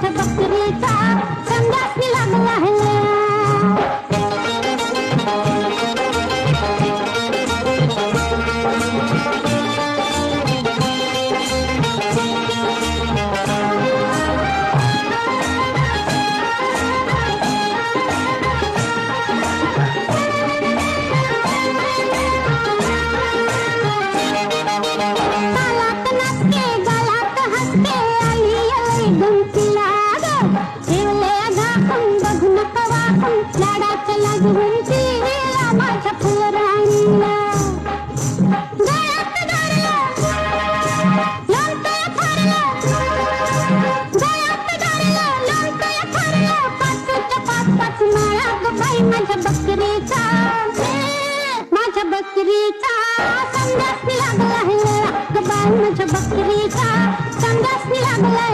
Cuánta facilidad माझ्या बकरीचा माझ्या बकरीचा संडासनी लागला आहे गबाळ माझ्या बकरीचा संडासनी लागला